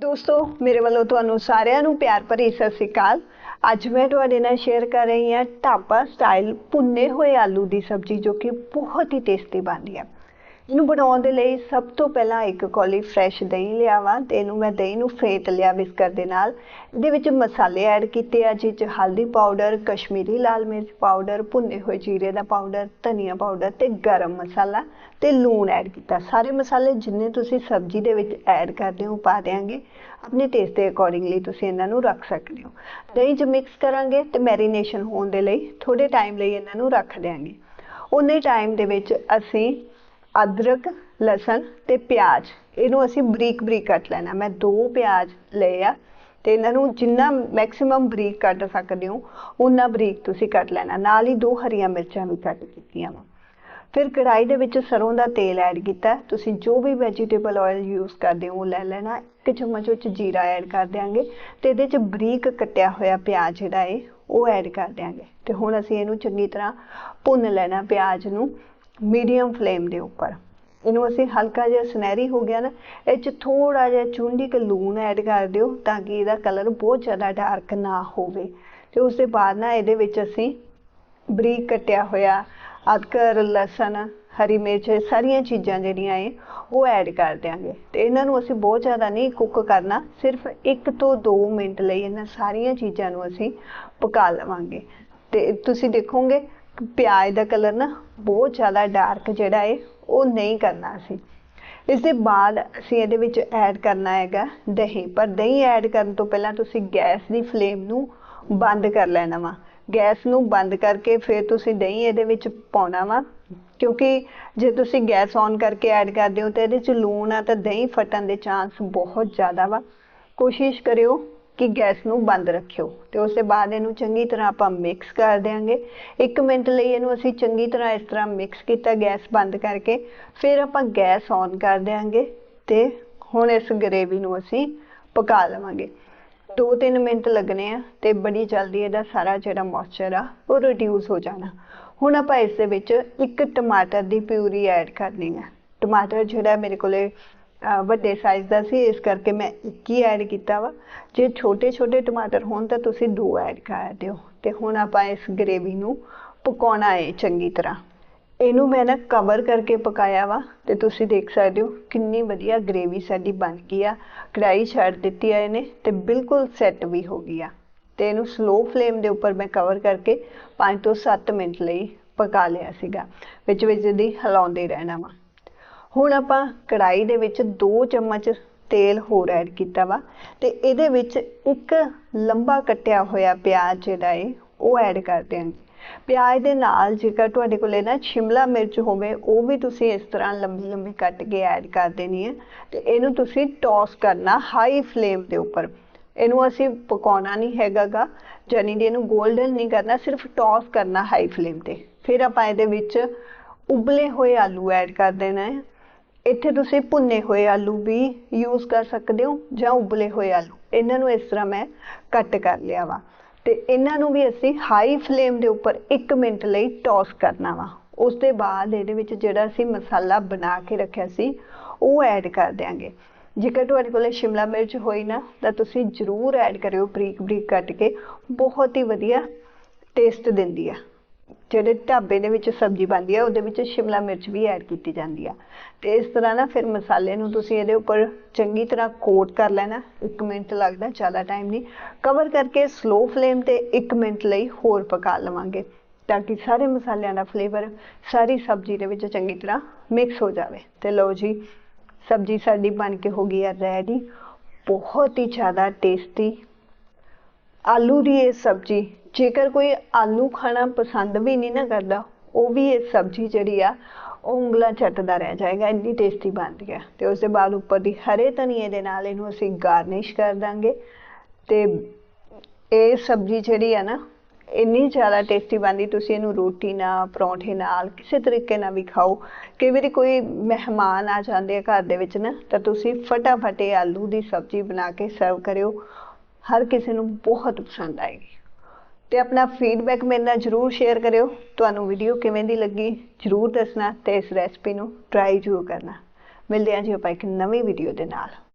ਦੋਸਤੋ, ਮੇਰੇ ਵੱਲੋਂ ਤੁਹਾਨੂੰ ਸਾਰਿਆਂ ਨੂੰ ਪਿਆਰ ਭਰੀ ਸਤਿ ਸ੍ਰੀ ਅਕਾਲ। ਅੱਜ ਮੈਂ ਤੁਹਾਡੇ ਨਾਲ ਸ਼ੇਅਰ ਕਰ ਰਹੀ ਹਾਂ ਢਾਬਾ ਸਟਾਈਲ ਭੁੰਨੇ ਹੋਏ ਆਲੂ ਦੀ ਸਬਜ਼ੀ ਜੋ ਕਿ ਬਹੁਤ ਹੀ ਟੇਸਟੀ ਬਣਦੀ ਹੈ। ਇਹਨੂੰ ਬਣਾਉਣ ਦੇ ਲਈ ਸਭ ਤੋਂ ਪਹਿਲਾਂ ਇੱਕ ਕੌਲੀ ਫਰੈਸ਼ ਦਹੀਂ ਲਿਆ ਵਾ ਤੇ ਇਹਨੂੰ ਮੈਂ ਦਹੀਂ ਨੂੰ ਫੇਟ ਲਿਆ ਬਿਸਕਰ ਦੇ ਨਾਲ। ਇਹਦੇ ਵਿੱਚ ਮਸਾਲੇ ਐਡ ਕੀਤੇ ਆ ਜਿਹ 'ਚ ਹਲਦੀ ਪਾਊਡਰ, ਕਸ਼ਮੀਰੀ ਲਾਲ ਮਿਰਚ ਪਾਊਡਰ, ਭੁੰਨੇ ਹੋਏ ਜੀਰੇ ਦਾ ਪਾਊਡਰ, ਧਨੀਆ ਪਾਊਡਰ ਤੇ ਗਰਮ ਮਸਾਲਾ ਤੇ ਲੂਣ ਐਡ ਕੀਤਾ। ਸਾਰੇ ਮਸਾਲੇ ਜਿੰਨੇ ਤੁਸੀਂ ਸਬਜ਼ੀ ਦੇ ਵਿੱਚ ਐਡ ਕਰਦੇ ਹੋ ਪਾ ਦਿਆਂਗੇ। ਆਪਣੇ ਟੇਸਟ ਦੇ ਅਕੋਰਡਿੰਗਲੀ ਤੁਸੀਂ ਇਹਨਾਂ ਨੂੰ ਰੱਖ ਸਕਦੇ ਹੋ। ਦਹੀਂ 'ਚ ਮਿਕਸ ਕਰਾਂਗੇ ਤੇ ਮੈਰੀਨੇਸ਼ਨ ਹੋਣ ਦੇ ਲਈ ਥੋੜੇ ਟਾਈਮ ਲਈ ਇਹਨਾਂ ਨੂੰ ਰੱਖ ਦਿਆਂਗੇ। ਉਨੇ ਟਾਈਮ ਦੇ ਵਿੱਚ ਅਸੀਂ ਅਦਰਕ, ਲਸਣ ਤੇ ਪਿਆਜ਼। ਇਹਨੂੰ ਅਸੀਂ ਬਰੀਕ ਬਰੀਕ ਕੱਟ ਲੈਣਾ। ਮੈਂ ਦੋ ਪਿਆਜ਼ ਲਏ ਆ ਤੇ ਇਹਨਾਂ ਨੂੰ ਜਿੰਨਾ ਮੈਕਸਿਮਮ ਬਰੀਕ ਕੱਟ ਸਕਦੇ ਹੋ ਉਨਾ ਬਰੀਕ ਤੁਸੀਂ ਕੱਟ ਲੈਣਾ। ਨਾਲ ਹੀ ਦੋ ਹਰੀਆਂ ਮਿਰਚਾਂ ਵੀ ਕੱਟ ਕੀਤੀਆਂ ਵਾ। ਫਿਰ ਕੜਾਈ ਦੇ ਵਿੱਚ ਸਰੋਂ ਦਾ ਤੇਲ ਐਡ ਕੀਤਾ। ਤੁਸੀਂ ਜੋ ਵੀ ਵੈਜੀਟੇਬਲ ਆਇਲ ਯੂਜ਼ ਕਰਦੇ ਹੋ, ਉਹ ਲੈ ਲੈਣਾ। ਇੱਕ ਚਮਚ ਵਿੱਚ ਜੀਰਾ ਐਡ ਕਰ ਦਿਆਂਗੇ ਤੇ ਇਹਦੇ 'ਚ ਬਰੀਕ ਕੱਟਿਆ ਹੋਇਆ ਪਿਆਜ਼ ਜਿਹੜਾ ਹੈ ਉਹ ਐਡ ਕਰ ਦਿਆਂਗੇ। ਤੇ ਹੁਣ ਅਸੀਂ ਇਹਨੂੰ ਚੰਗੀ ਤਰ੍ਹਾਂ ਭੁੰਨ ਲੈਣਾ ਪਿਆਜ਼ ਨੂੰ। ਮੀਡੀਅਮ ਫਲੇਮ ਦੇ ਉੱਪਰ। ਇਹਨੂੰ ਅਸੀਂ ਹਲਕਾ ਜਿਹਾ ਸੁਨਹਿਰੀ ਹੋ ਗਿਆ ਨਾ, ਇਹ 'ਚ ਥੋੜਾ ਜਿਹਾ ਚੁੰਡੀ ਕ ਲੂਣ ਐਡ ਕਰ ਦਿਓ ਤਾਂ ਕਿ ਇਹਦਾ ਕਲਰ ਬਹੁਤ ਜ਼ਿਆਦਾ ਡਾਰਕ ਨਾ ਹੋਵੇ। ਤੇ ਉਸ ਦੇ ਬਾਅਦ ਨਾ ਇਹਦੇ ਵਿੱਚ ਅਸੀਂ ਬਰੀਕ ਕੱਟਿਆ ਹੋਇਆ ਅਦਰਕ, ਲਸਣ, ਹਰੀ ਮਿਰਚ ਸਾਰੀਆਂ ਚੀਜ਼ਾਂ ਜਿਹੜੀਆਂ ਏ ਉਹ ਐਡ ਕਰ ਦਿਆਂਗੇ। ਤੇ ਇਹਨਾਂ ਨੂੰ ਅਸੀਂ ਬਹੁਤ ਜ਼ਿਆਦਾ ਨਹੀਂ ਕੁੱਕ ਕਰਨਾ, ਸਿਰਫ 1 ਤੋਂ 2 ਮਿੰਟ ਲਈ ਇਹਨਾਂ ਸਾਰੀਆਂ ਚੀਜ਼ਾਂ ਨੂੰ ਅਸੀਂ ਪਕਾ ਲਵਾਂਗੇ। ਤੇ ਤੁਸੀਂ ਦੇਖੋਗੇ ਪਿਆਜ਼ ਦਾ ਕਲਰ ਨਾ ਬਹੁਤ ਜ਼ਿਆਦਾ ਡਾਰਕ ਜਿਹੜਾ ਹੈ ਉਹ ਨਹੀਂ ਕਰਨਾ ਅਸੀਂ। ਇਸ ਦੇ ਬਾਅਦ ਅਸੀਂ ਇਹਦੇ ਵਿੱਚ ਐਡ ਕਰਨਾ ਹੈਗਾ ਦਹੀਂ। ਪਰ ਦਹੀਂ ਐਡ ਕਰਨ ਤੋਂ ਪਹਿਲਾਂ ਤੁਸੀਂ ਗੈਸ ਦੀ ਫਲੇਮ ਨੂੰ ਬੰਦ ਕਰ ਲੈਣਾ ਵਾ। ਗੈਸ ਨੂੰ ਬੰਦ ਕਰਕੇ ਫਿਰ ਤੁਸੀਂ ਦਹੀਂ ਇਹਦੇ ਵਿੱਚ ਪਾਉਣਾ ਵਾ। ਕਿਉਂਕਿ ਜੇ ਤੁਸੀਂ ਗੈਸ ਔਨ ਕਰਕੇ ਐਡ ਕਰਦੇ ਹੋ ਤਾਂ ਇਹਦੇ 'ਚ ਲੂਣ ਆ ਤਾਂ ਦਹੀਂ ਫਟਣ ਦੇ ਚਾਂਸ ਬਹੁਤ ਜ਼ਿਆਦਾ ਵਾ। ਕੋਸ਼ਿਸ਼ ਕਰਿਓ ਕਿ ਗੈਸ ਨੂੰ ਬੰਦ ਰੱਖਿਓ ਤੇ ਉਸ ਤੋਂ ਬਾਅਦ ਇਹਨੂੰ ਚੰਗੀ ਤਰ੍ਹਾਂ ਆਪਾਂ ਮਿਕਸ ਕਰ ਦੇਾਂਗੇ 1 ਮਿੰਟ ਲਈ ਇਹਨੂੰ ਅਸੀਂ ਚੰਗੀ ਤਰ੍ਹਾਂ ਇਸ ਤਰ੍ਹਾਂ ਮਿਕਸ ਕੀਤਾ ਗੈਸ ਬੰਦ ਕਰਕੇ, ਫਿਰ ਆਪਾਂ ਗੈਸ ਔਨ ਕਰ ਦੇਾਂਗੇ ਤੇ ਹੁਣ ਇਸ ਗਰੇਵੀ ਨੂੰ ਅਸੀਂ ਪਕਾ ਲਵਾਂਗੇ। 2-3 ਮਿੰਟ ਲੱਗਣੇ ਆ ਤੇ ਬੜੀ ਜਲਦੀ ਇਹਦਾ ਸਾਰਾ ਜਿਹੜਾ ਮੋਇਸਚਰ ਆ, ਉਹ ਰਿਡਿਊਸ ਹੋ ਜਾਣਾ। ਹੁਣ ਆਪਾਂ ਇਸ ਦੇ ਵਿੱਚ ਇੱਕ ਟਮਾਟਰ ਦੀ ਪਿਊਰੀ ਐਡ ਕਰਨੀ ਹੈ ਟਮਾਟਰ ਜਿਹੜਾ ਮੇਰੇ ਕੋਲੇ ਵੱਡੇ ਸਾਈਜ਼ ਦਾ ਸੀ, ਇਸ ਕਰਕੇ ਮੈਂ ਇੱਕ ਹੀ ਐਡ ਕੀਤਾ ਵਾ। ਜੇ ਛੋਟੇ ਛੋਟੇ ਟਮਾਟਰ ਹੋਣ ਤਾਂ ਤੁਸੀਂ ਦੋ ਐਡ ਕਰ ਦਿਓ। ਤੇ ਹੁਣ ਆਪਾਂ ਇਸ ਗਰੇਵੀ ਨੂੰ ਪਕਾਉਣਾ ਹੈ ਚੰਗੀ ਤਰ੍ਹਾਂ। ਇਹਨੂੰ ਮੈਂ ਨਾ ਕਵਰ ਕਰਕੇ ਪਕਾਇਆ ਵਾ ਤੇ ਤੁਸੀਂ ਦੇਖ ਸਕਦੇ ਹੋ ਕਿੰਨੀ ਵਧੀਆ ਗਰੇਵੀ ਸਾਡੀ ਬਣ ਗਈ ਆ। ਕੜਾਈ ਛੱਡ ਦਿੱਤੀ ਆ ਇਹਨੇ ਤੇ ਬਿਲਕੁਲ ਸੈੱਟ ਵੀ ਹੋ ਗਈ ਆ। ਤੇ ਇਹਨੂੰ ਸਲੋ ਫਲੇਮ ਦੇ ਉੱਪਰ ਮੈਂ ਕਵਰ ਕਰਕੇ 5 ਤੋਂ 7 ਮਿੰਟ ਲਈ ਪਕਾ ਲਿਆ ਸੀਗਾ, ਵਿੱਚ ਵਿੱਚ ਦੀ ਹਿਲਾਉਂਦੇ ਰਹਿਣਾ ਵਾ। ਹੁਣ ਆਪਾਂ ਕੜਾਈ ਦੇ ਵਿੱਚ 2 ਚਮਚ ਤੇਲ ਹੋਰ ਐਡ ਕੀਤਾ ਵਾ ਤੇ ਇਹਦੇ ਵਿੱਚ ਇੱਕ ਲੰਬਾ ਕੱਟਿਆ ਹੋਇਆ ਪਿਆਜ਼ ਜਿਹੜਾ ਹੈ ਉਹ ਐਡ ਕਰ ਦਿਆਂਗੇ। ਪਿਆਜ਼ ਦੇ ਨਾਲ ਜੇਕਰ ਤੁਹਾਡੇ ਕੋਲੇ ਨਾ ਸ਼ਿਮਲਾ ਮਿਰਚ ਹੋਵੇ, ਉਹ ਵੀ ਤੁਸੀਂ ਇਸ ਤਰ੍ਹਾਂ ਲੰਬੀ ਲੰਬੀ ਕੱਟ ਕੇ ਐਡ ਕਰ ਦੇਣੀ ਹੈ ਤੇ ਇਹਨੂੰ ਤੁਸੀਂ ਟੌਸ ਕਰਨਾ ਹਾਈ ਫਲੇਮ ਦੇ ਉੱਪਰ। ਇਹਨੂੰ ਅਸੀਂ ਪਕਾਉਣਾ ਨਹੀਂ ਹੈਗਾਗਾ ਜਾਨੀ ਕਿ ਇਹਨੂੰ 골ਡਨ ਨਹੀਂ ਕਰਨਾ, ਸਿਰਫ ਟੌਸ ਕਰਨਾ ਹਾਈ ਫਲੇਮ ਤੇ। ਫਿਰ ਆਪਾਂ ਇਹਦੇ ਵਿੱਚ ਉਬਲੇ ਹੋਏ ਆਲੂ ਐਡ ਕਰ ਦੇਣਾ ਹੈ ਇੱਥੇ ਤੁਸੀਂ ਭੁੰਨੇ ਹੋਏ ਆਲੂ ਵੀ ਯੂਜ਼ ਕਰ ਸਕਦੇ ਹੋ ਜਾਂ ਉਬਲੇ ਹੋਏ ਆਲੂ। ਇਹਨਾਂ ਨੂੰ ਇਸ ਤਰ੍ਹਾਂ ਮੈਂ ਕੱਟ ਕਰ ਲਿਆ ਵਾ। ਤੇ ਇਹਨਾਂ ਨੂੰ ਵੀ ਅਸੀਂ ਹਾਈ ਫਲੇਮ ਦੇ ਉੱਪਰ 1 ਮਿੰਟ ਲਈ ਟੌਸ ਕਰਨਾ ਵਾ। ਉਸ ਦੇ ਬਾਅਦ ਇਹਦੇ ਵਿੱਚ ਜਿਹੜਾ ਅਸੀਂ ਮਸਾਲਾ ਬਣਾ ਕੇ ਰੱਖਿਆ ਸੀ, ਉਹ ਐਡ ਕਰ ਦਿਆਂਗੇ। ਜੇਕਰ ਤੁਹਾਡੇ ਕੋਲੇ ਸ਼ਿਮਲਾ ਮਿਰਚ ਹੋਈ ਨਾ, ਤਾਂ ਤੁਸੀਂ ਜ਼ਰੂਰ ਐਡ ਕਰਿਓ ਬਰੀਕ ਬਰੀਕ ਕੱਟ ਕੇ। ਬਹੁਤ ਹੀ ਵਧੀਆ ਟੇਸਟ ਦਿੰਦੀ ਆ। ਜਿਹੜੇ ਢਾਬੇ ਦੇ ਵਿੱਚ ਸਬਜ਼ੀ ਬਣਦੀ ਹੈ ਉਹਦੇ ਵਿੱਚ ਸ਼ਿਮਲਾ ਮਿਰਚ ਵੀ ਐਡ ਕੀਤੀ ਜਾਂਦੀ ਆ। ਤੇ ਇਸ ਤਰ੍ਹਾਂ ਨਾ ਫਿਰ ਮਸਾਲੇ ਨੂੰ ਤੁਸੀਂ ਇਹਦੇ ਉੱਪਰ ਚੰਗੀ ਤਰ੍ਹਾਂ ਕੋਟ ਕਰ ਲੈਣਾ 1 ਮਿੰਟ ਲੱਗਦਾ, ਜ਼ਿਆਦਾ ਟਾਈਮ ਨਹੀਂ। ਕਵਰ ਕਰਕੇ ਸਲੋ ਫਲੇਮ ਤੇ 1 ਮਿੰਟ ਲਈ ਹੋਰ ਪਕਾ ਲਵਾਂਗੇ, ਤਾਂ ਕਿ ਸਾਰੇ ਮਸਾਲਿਆਂ ਦਾ ਫਲੇਵਰ ਸਾਰੀ ਸਬਜ਼ੀ ਦੇ ਵਿੱਚ ਚੰਗੀ ਤਰ੍ਹਾਂ ਮਿਕਸ ਹੋ ਜਾਵੇ। ਤੇ ਲਓ ਜੀ, ਸਬਜ਼ੀ ਸਾਡੀ ਬਣ ਕੇ ਹੋ ਗਈ ਹੈ ਰੈਡੀ ਬਹੁਤ ਹੀ ਜ਼ਿਆਦਾ ਟੇਸਟੀ ਆਲੂ ਦੀ ਇਹ ਸਬਜ਼ੀ ਜੇਕਰ ਕੋਈ ਆਲੂ ਖਾਣਾ ਪਸੰਦ ਵੀ ਨਹੀਂ ਨਾ ਕਰਦਾ, ਉਹ ਵੀ ਇਹ ਸਬਜ਼ੀ ਜਿਹੜੀ ਆ, ਉਹ ਉਂਗਲਾਂ ਚੱਟਦਾ ਰਹਿ ਜਾਏਗਾ, ਇੰਨੀ ਟੇਸਟੀ ਬਣਦੀ ਹੈ ਤੇ ਉਸ ਦੇ ਬਾਅਦ ਉੱਪਰ ਦੀ ਹਰੇ ਧਨੀਏ ਦੇ ਨਾਲ ਇਹਨੂੰ ਅਸੀਂ ਗਾਰਨਿਸ਼ ਕਰ ਦਾਂਗੇ। ਤੇ ਇਹ ਸਬਜ਼ੀ ਜਿਹੜੀ ਆ ਨਾ, ਇੰਨੀ ਜ਼ਿਆਦਾ ਟੇਸਟੀ ਬਣਦੀ, ਤੁਸੀਂ ਇਹਨੂੰ ਰੋਟੀ ਨਾਲ, ਪਰੌਂਠੇ ਨਾਲ, ਕਿਸੇ ਤਰੀਕੇ ਨਾਲ ਵੀ ਖਾਓ। ਕਈ ਵਾਰੀ ਕੋਈ ਮਹਿਮਾਨ ਆ ਜਾਂਦੇ ਆ ਘਰ ਦੇ ਵਿੱਚ ਨਾ, ਤਾਂ ਤੁਸੀਂ ਫਟਾਫਟ ਇਹ ਆਲੂ ਦੀ ਸਬਜ਼ੀ ਬਣਾ ਕੇ ਸਰਵ ਕਰਿਓ। ਹਰ ਕਿਸੇ ਨੂੰ ਬਹੁਤ ਪਸੰਦ ਆਏਗੀ। ਤੇ ਆਪਣਾ ਫੀਡਬੈਕ ਮੇਰੇ ਨਾਲ ਜਰੂਰ ਸ਼ੇਅਰ ਕਰਿਓ। ਤੁਹਾਨੂੰ ਵੀਡੀਓ ਕਿਵੇਂ ਦੀ ਲੱਗੀ, ਜਰੂਰ ਦੱਸਣਾ ਤੇ ਇਸ ਰੈਸਪੀ ਨੂੰ ਟਰਾਈ ਜਰੂਰ ਕਰਨਾ। ਮਿਲਦੇ ਹਾਂ ਜੀ ਆਪਾਂ ਇੱਕ ਨਵੀਂ ਵੀਡੀਓ ਦੇ ਨਾਲ।